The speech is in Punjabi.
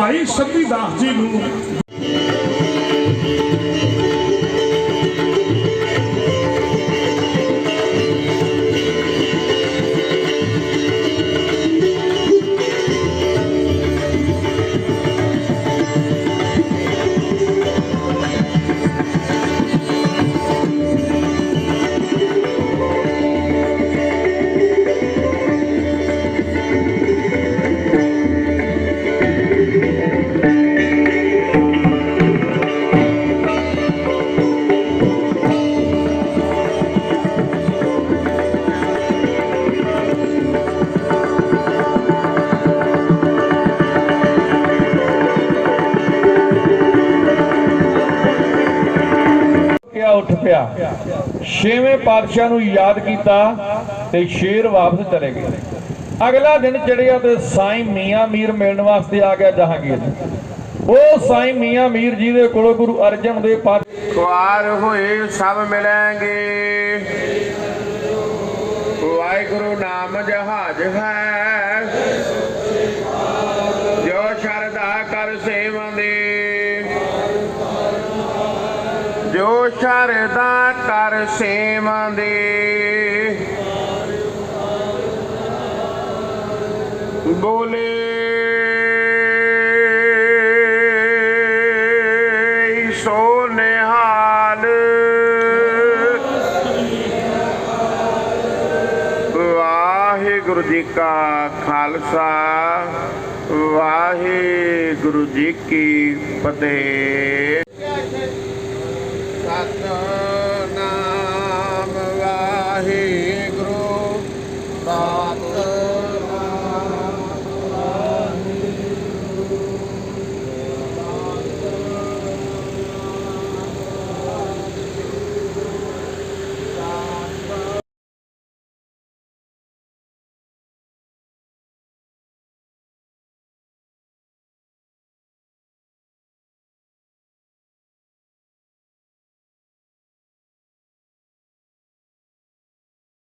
ਭਾਈ ਸੱਤੀ ਦਾਸ ਜੀ ਨੂੰ। ਪਿਆ ਛੇਵੇਂ ਪਾਤਸ਼ਾਹ ਨੂੰ ਯਾਦ ਕੀਤਾ ਤੇ ਸ਼ੇਰ ਵਾਪਸ ਚਲੇ ਗਏ। ਅਗਲਾ ਦਿਨ ਚੜਿਆ ਤੇ ਸਾਈਂ ਮੀਆਂ ਮੀਰ ਮਿਲਣ ਵਾਸਤੇ ਆ ਗਿਆ ਜਹਾਂਗੀਰ ਉਹ ਸਾਈਂ ਮੀਆਂ ਮੀਰ ਜੀ ਦੇ ਕੋਲੋਂ ਗੁਰੂ ਅਰਜਨ ਦੇ ਪਾਤਸ਼ਾਹ ਕੁਆਰ ਹੋਏ ਸਭ ਮਿਲਾਂਗੇ। ਵਾਹਿਗੁਰੂ ਨਾਮ ਜਹਾਜ ਹੈ। ਜੋ ਸ਼ਰਧਾ ਕਰ ਦੇ। ਬੋਲੇ। ਸੋ ਨਿਹਾਲ। ਵਾਹਿਗੁਰੂ ਜੀ ਕਾ ਖਾਲਸਾ, ਵਾਹਿਗੁਰੂ ਜੀ ਕੀ ਫਤਿਹ। ਸਤਨਾਮ ਵਾਹਿਗੁਰੂ